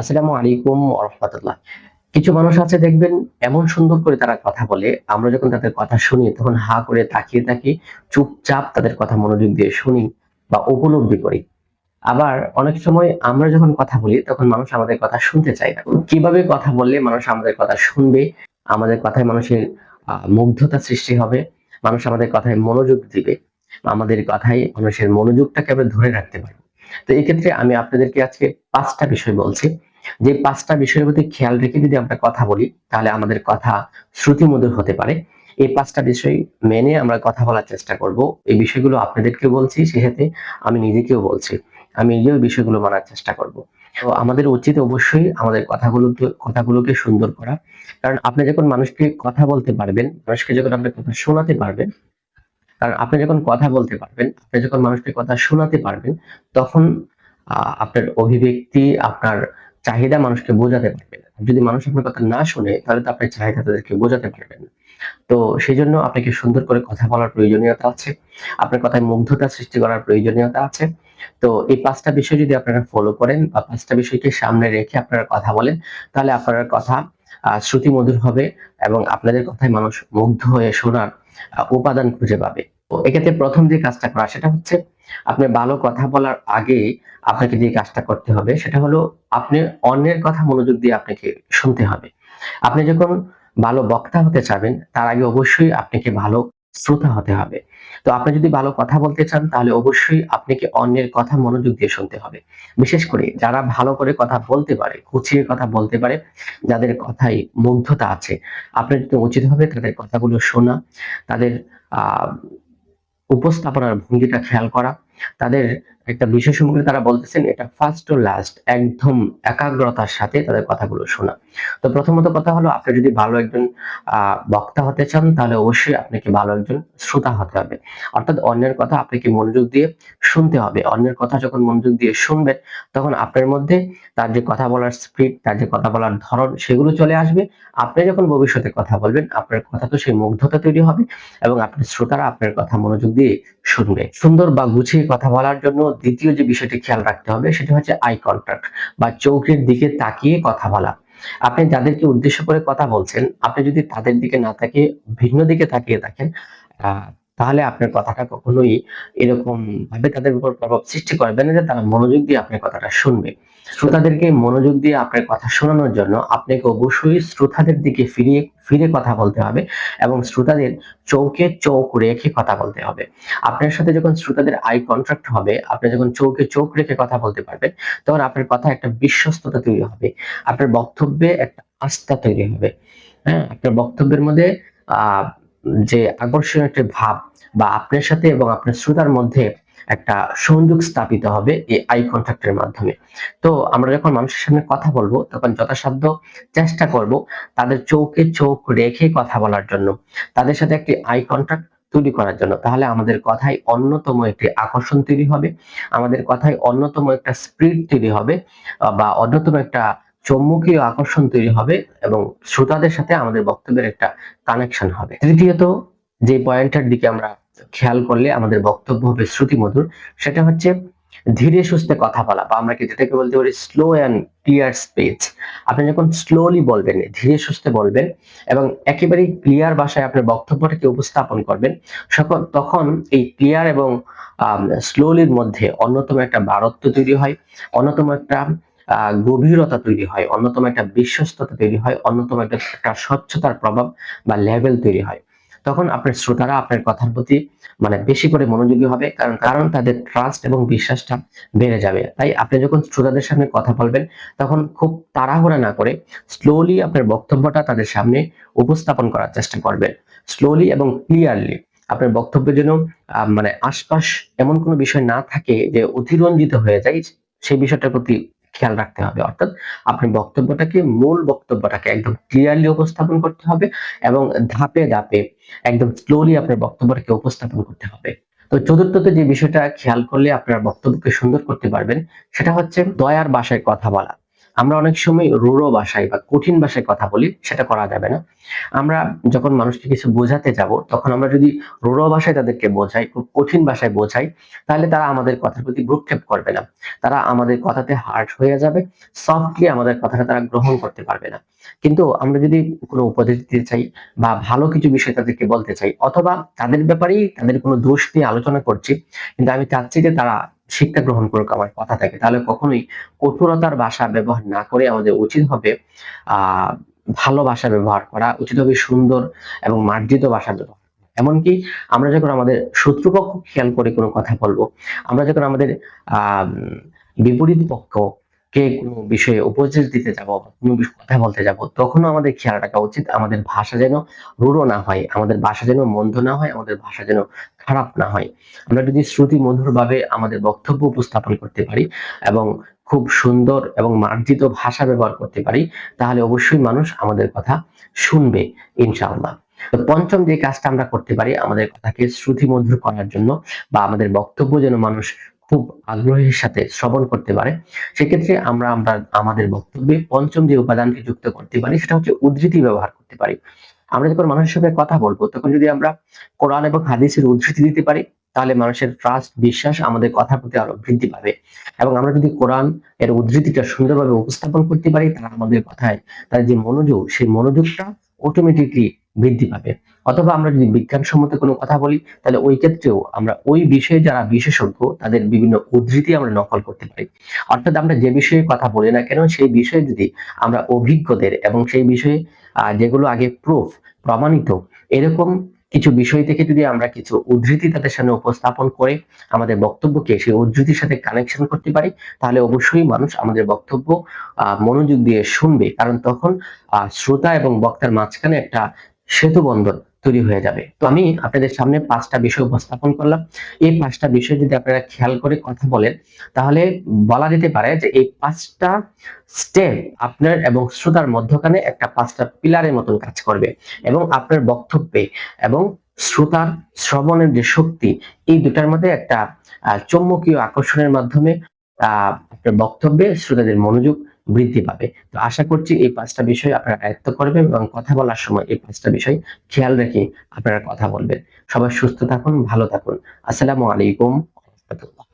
আসসালামু আলাইকুম রহমতুল্লাহ। কিছু মানুষ আছে দেখবেন, এমন সুন্দর করে তারা কথা বলে, আমরা যখন তাদের কথা শুনি, তখন হা করে তাকিয়ে থাকি, চুপচাপ তাদের কথা মনোযোগ দিয়ে শুনি বা উপলব্ধি করি। আবার অনেক সময় আমরা যখন কথা বলি, তখন মানুষ আমাদের কথা শুনতে চায় না। কীভাবে কথা বললে মানুষ আমাদের কথা শুনবে? আমাদের কথায় মানুষের মুগ্ধতা সৃষ্টি হবে। মানুষ আমাদের কথায় মনোযোগ দিবে। আমাদের কথায় মানুষের মনোযোগটাকে আমরা ধরে রাখতে পারব। তো এই ক্ষেত্রে আমি আপনাদেরকে আজকে পাঁচটা বিষয় বলছি। যে পাঁচটা বিষয়ের প্রতি খেয়াল রেখে যদি আমরা কথা বলি, তাহলে আমাদের কথা শ্রুতিমধুর হতে পারে। এই পাঁচটা বিষয় মেনে আমরা কথা বলার চেষ্টা করব। এই বিষয়গুলো আপনাদেরকে বলছি সেক্ষেত্রে আমি নিজেকেও বলছি। আমি নিজেও বিষয়গুলো মানার চেষ্টা করব। তো আমাদের উচিত অবশ্যই আমাদের কথাগুলো, কথাগুলোকে সুন্দর করা। কারণ আপনি যখন মানুষকে কথা বলতে পারবেন, মানুষকে যখন আপনি কথা শোনাতে পারবেন, কারণ আপনি যখন কথা বলতে পারবেন, আপনি যখন মানুষকে কথা শোনাতে পারবেন, তখন আপনার অভিব্যক্তি, আপনার চাহিদা মানুষকে বোঝাতে পারবেন যদি মানুষ আপনার কথা না শুনে, তাহলে তো আপনার চাহিদা তাদেরকে বোঝাতে পারবেন তো সেই জন্য আপনাকে সুন্দর করে কথা বলার প্রয়োজনীয়তা আছে, আপনার কথায় মুগ্ধতা সৃষ্টি করার প্রয়োজনীয়তা আছে। তো এই পাঁচটা বিষয় যদি আপনারা ফলো করেন বা পাঁচটা বিষয়কে সামনে রেখে আপনারা কথা বলেন, তাহলে আপনার কথা শ্রুতিমধুর হবে এবং আপনাদের কথায় মানুষ মুগ্ধ হয়ে শোনার উপাদান খুঁজে পাবে। তো এক্ষেত্রে প্রথম যে কাজটা করা, সেটা হচ্ছে আপনি ভালো কথা বলার আগে আপনাকে যে কাজটা করতে হবে, সেটা হলো আপনি অন্যের কথা মনোযোগ দিয়ে আপনাকে শুনতে হবে। আপনি যখন ভালো বক্তা হতে চাবেন, তার আগে অবশ্যই আপনাকে ভালো শ্রোতা হতে হবে। তো আপনি যদি ভালো কথা বলতে চান, তাহলে অবশ্যই আপনাকে অন্যের কথা মনোযোগ দিয়ে শুনতে হবে। বিশেষ করে যারা ভালো করে কথা বলতে পারে গুছিয়ে কথা বলতে পারে, যাদের কথায় মুগ্ধতা আছে আপনার যদি উচিত হবে তাদের কথাগুলো শোনা, তাদের, আহ উপস্থাপনার ভঙ্গিটা খেয়াল করা তাদের একটা বিষয় সম্পর্কে তারা বলতেছেন, এটা ফার্স্ট ও লাস্ট একদম একাগ্রতার সাথে তাদের কথাগুলো শোনা। তো প্রথমত কথা হলো, আপনি যদি ভালো একজন বক্তা হতে চান, তাহলে অবশ্যই আপনাকে ভালো একজন শ্রোতা হতে হবে। অর্থাৎ অন্যের কথা আপনাকে মনোযোগ দিয়ে শুনতে হবে। অন্যের কথা যখন মনোযোগ দিয়ে শুনবেন, তখন আপনার মধ্যে তার যে কথা বলার স্পিড তার যে কথা বলার ধরন, সেগুলো চলে আসবে। আপনি যখন ভবিষ্যতে কথা বলবেন, আপনার কথা তো সেই মুগ্ধতা তৈরি হবে এবং আপনার শ্রোতারা আপনার কথা মনোযোগ দিয়ে শুনবে। সুন্দর বা গুছিয়ে কথা বলার জন্য দ্বিতীয় যে বিষয়টি খেয়াল রাখতে হবে সেটি হচ্ছে আই কন্ট্যাক্ট বা চোখের দিকে তাকিয়ে কথা বলা। আপনি যাদেরকে উদ্দেশ্য করে কথা বলছেন, আপনি যদি তাদের দিকে না তাকিয়ে ভিন্ন দিকে তাকিয়ে থাকেন তাহলে আপনার কথাটা কখনোই এরকম ভাবে তাদের উপর প্রভাব সৃষ্টি করবে না যে তারা মনোযোগ দিয়ে আপনার কথাটা শুনবে। শ্রোতাদেরকে মনোযোগ দিয়ে আপনার কথা শোনানোর জন্য আপনাকে অবশ্যই শ্রোতাদের দিকে ফিরিয়ে, ফিরে কথা বলতে হবে এবং শ্রোতাদের চৌকে চোখ রেখে কথা বলতে হবে। আপনার সাথে যখন শ্রোতাদের আই কন্ট্রাক্ট হবে, আপনি যখন চৌকে চোখ রেখে কথা বলতে পারবেন, তখন আপনার কথা একটা বিশ্বস্ততা তৈরি হবে। আপনার বক্তব্যে একটা আস্থা তৈরি হবে। হ্যাঁ আপনার বক্তব্যের মধ্যে, আহ যে আকর্ষণীয় একটা ভাব বা আপনার সাথে এবং আপনার শ্রোতার মধ্যে একটা সংযোগ স্থাপিত হবে এই আই কন্ট্যাক্টের মাধ্যমে। তো আমরা যখন মানুষের সামনে কথা বলব, তখন যথাসাধ্য চেষ্টা করব তাদের চোখে চোখ রেখে কথা বলার জন্য, তাদের সাথে একটি আই কন্ট্যাক্ট তৈরি করার জন্য। তাহলে আমাদের কথায় অন্যতম একটি আকর্ষণ তৈরি হবে, আমাদের কথায় অন্যতম একটা স্পিরিট তৈরি হবে, বা অন্যতম একটা চৌম্বকীয় আকর্ষণ তৈরি হবে এবং শ্রোতাদের সাথে আমাদের বক্তব্যের একটা কানেকশন হবে। তৃতীয়ত যে পয়েন্টটার দিকে আমরা খেয়াল করলে আমাদের বক্তব্য হবে শ্রুতিমধুর, সেটা হচ্ছে ধীরে সুস্থে কথা বলা বা আমরা কি যেটাকে বলতে পারি স্লো অ্যান্ড ক্লিয়ার স্পেচ আপনি যখন স্লোলি বলবেন, ধীরে সুস্থে বলবেন এবং একেবারে ক্লিয়ার ভাষায় আপনার বক্তব্যটাকে উপস্থাপন করবেন, সকল তখন এই ক্লিয়ার এবং স্লোলির মধ্যে অন্যতম একটা বারত্ব তৈরি হয়, অন্যতম একটা গভীরতা তৈরি হয় অন্যতম একটা বিশ্বস্ততা তৈরি হয় অন্যতম একটা স্বচ্ছতার প্রভাব বা লেভেল তৈরি হয়। তখন আপনার শ্রোতারা আপনার কথার প্রতি মানে বেশি করে মনোযোগী হবে কারণ কারণ তাদের ট্রাস্ট এবং বিশ্বাসটা বেড়ে যাবে। তাই আপনি যখন শ্রোতাদের সামনে কথা বলবেন তখন খুব তাড়াহুড়া না করে স্লোলি আপনার বক্তব্যটা তাদের সামনে উপস্থাপন করার চেষ্টা করবেন। স্লোলি এবং ক্লিয়ারলি আপনার বক্তব্য যেন আহ, মানে আশপাশ এমন কোনো বিষয় না থাকে যে অতিরঞ্জিত হয়ে যায় সেই বিষয়টার প্রতি খেয়াল রাখতে হবে। অর্থাৎ আপনি বক্তব্যটাকে, মূল বক্তব্যটাকে একদম ক্লিয়ারলি উপস্থাপন করতে হবে এবং ধাপে ধাপে একদম স্লোলি আপনার বক্তব্যটাকে উপস্থাপন করতে হবে। তো চতুর্থতে যে বিষয়টা খেয়াল করলে আপনার বক্তব্যকে সুন্দর করতে পারবেন, সেটা হচ্ছে দয়ার বাসায় কথা বলা। আমরা অনেক সময় রূঢ় ভাষায় বা কঠিন ভাষায় কথা বলি, সেটা করা যাবে না। আমরা যখন মানুষকে কিছু বোঝাতে যাব, তখন আমরা যদি রূঢ় ভাষায় তাদেরকে বোঝাই, খুব কঠিন ভাষায় বোঝাই, তাহলে তারা আমাদের কথার প্রতি ভ্রুক্ষেপ করবে না। তারা আমাদের কথাতে হার্ট হয়ে যাবে সফটলি আমাদের কথাটা তারা গ্রহণ করতে পারবে না। কিন্তু আমরা যদি কোনো উপদেশ দিতে চাই বা ভালো কিছু বিষয় তাদেরকে বলতে চাই, অথবা তাদের ব্যাপারেই তাদের কোনো দোষ নিয়ে আলোচনা করছি, কিন্তু আমি চাচ্ছি যে তারা শিক্ষা গ্রহণ করুক আমার কথা থাকে। তাহলে কখনোই কঠোরতার ভাষা ব্যবহার না করে আমাদের উচিত হবে আহ ভালো ভাষা ব্যবহার করা, উচিত হবে সুন্দর এবং মার্জিত ভাষা ব্যবহার এমনকি আমরা যখন আমাদের শত্রুপক্ষ খেয়াল করে কোনো কথা বলব, আমরা যখন আমাদের আহ বিপরীত পক্ষ কে কোনো বিষয়ে উপদেশ দিতে যাব কোনো কথা বলতে যাব, তখনও আমাদের খেয়াল রাখা উচিত আমাদের ভাষা যেন রূঢ় না হয়, আমাদের ভাষা যেন মন্দ না হয়, আমাদের ভাষা যেন খারাপ না হয়। আমরা যদি শ্রুতি মধুরভাবে আমাদের বক্তব্য উপস্থাপন করতে পারি এবং খুব সুন্দর এবং মার্জিত ভাষা ব্যবহার করতে পারি, তাহলে অবশ্যই মানুষ আমাদের কথা শুনবে, ইনশাআল্লাহ। পঞ্চম যে কাজটা আমরা করতে পারি আমাদের কথাকে শ্রুতি মধুর করার জন্য বা আমাদের বক্তব্য যেন মানুষ খুব আগ্রহের সাথে শ্রবণ করতে পারে। সেক্ষেত্রে আমরা আমরা আমাদের বক্তব্যে পঞ্চম যে উপাদানটি যুক্ত করতে পারি, সেটা হচ্ছে উদ্ধৃতি ব্যবহার করতে পারি। আমরা যখন মানুষের সঙ্গে কথা বলব, তখন যদি আমরা কোরআন এবং হাদিসের উদ্ধৃতি দিতে পারি, তাহলে মানুষের ট্রাস্ট বিশ্বাস আমাদের কথার প্রতি আরও বৃদ্ধি পাবে। এবং আমরা যদি কোরআন এর উদ্ধৃতিটা সুন্দরভাবে উপস্থাপন করতে পারি, তাহলে আমাদের কথায় তার যে মনোযোগ, সেই মনোযোগটা অটোমেটিকলি বৃদ্ধি পাবে। অথবা আমরা যদি বিজ্ঞানসম্মত কোনো কথা বলি, তাহলে ওই ক্ষেত্রেও আমরা ওই বিষয়ে যারা বিশেষজ্ঞ, তাদের বিভিন্ন উদ্ধৃতি আমরা নকল করতে পারি। অর্থাৎ আমরা যে বিষয়ে কথা বলি না কেন, সেই বিষয়ে যদি আমরা অভিজ্ঞদের এবং সেই বিষয়ে যেগুলো আগে প্রুফ প্রমাণিত, এরকম কিছু বিষয় থেকে যদি আমরা কিছু উদ্ধৃতি তাদের সামনে উপস্থাপন করে আমাদের বক্তব্যকে সেই উদ্ধৃতির সাথে কানেকশন করতে পারি, তাহলে অবশ্যই মানুষ আমাদের বক্তব্য মনোযোগ দিয়ে শুনবে। কারণ তখন শ্রোতা এবং বক্তার মাঝখানে একটা সেতু বন্ধন তৈরি হয়ে যাবে। তো আমি আপনাদের সামনে পাঁচটা বিষয় উপস্থাপন করলাম। এই পাঁচটা বিষয় যদি আপনারা খেয়াল করে কথা বলেন, তাহলে বলা যেতে পারে যে এই পাঁচটা স্টেপ আপনার এবং শ্রোতার মধ্যখানে একটা পাঁচটা পিলারের মতন কাজ করবে এবং আপনার বক্তব্যে এবং শ্রোতার শ্রবণের যে শক্তি, এই দুটার মধ্যে একটা চৌম্বকীয় আকর্ষণের মাধ্যমে, আহ, আপনার বক্তব্যে শ্রোতাদের মনোযোগ বৃদ্ধি পাবে। তো আশা করছি এই পাঁচটা বিষয় আপনারা আয়ত্ত করবেন এবং কথা বলার সময় এই পাঁচটা বিষয় খেয়াল রেখে আপনারা কথা বলবেন। সবাই সুস্থ থাকুন, ভালো থাকুন। আসসালামু আলাইকুম রাহমাতুল্লাহ।